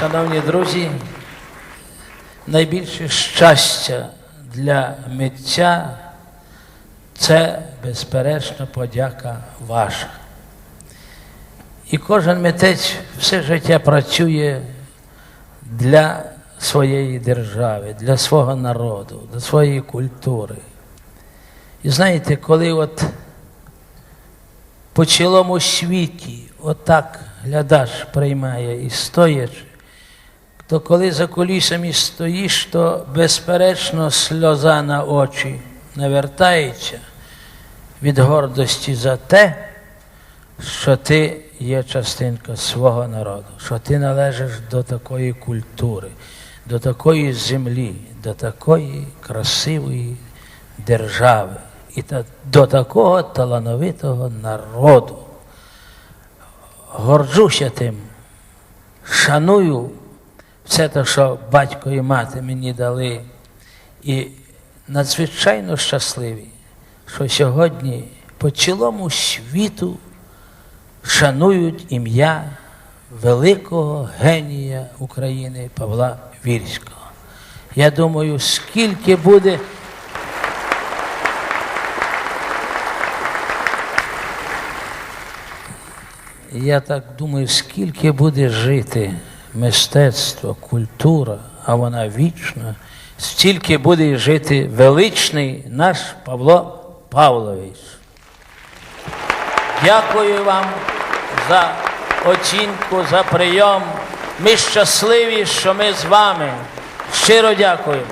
Шановні друзі, найбільше щастя для митця це безперечно подяка ваша. І кожен митець все життя працює для своєї держави, для свого народу, для своєї культури. І знаєте, коли от по цілому світі отак глядач приймає і стоячи, то коли за кулісами стоїш, то безперечно сльоза на очі навертається від гордості за те, що ти є частинка свого народу, що ти належиш до такої культури, до такої землі, до такої красивої держави і до такого талановитого народу. Горджуся тим, шаную все те, що батько і мати мені дали, і надзвичайно щасливі, що сьогодні по цілому світу шанують ім'я великого генія України Павла Вірського. Я думаю, скільки буде. Я так думаю, скільки буде жити мистецтво, культура, а вона вічна, стільки буде жити величний наш Павло Павлович. Дякую вам за оцінку, за прийом. Ми щасливі, що ми з вами. Щиро дякую.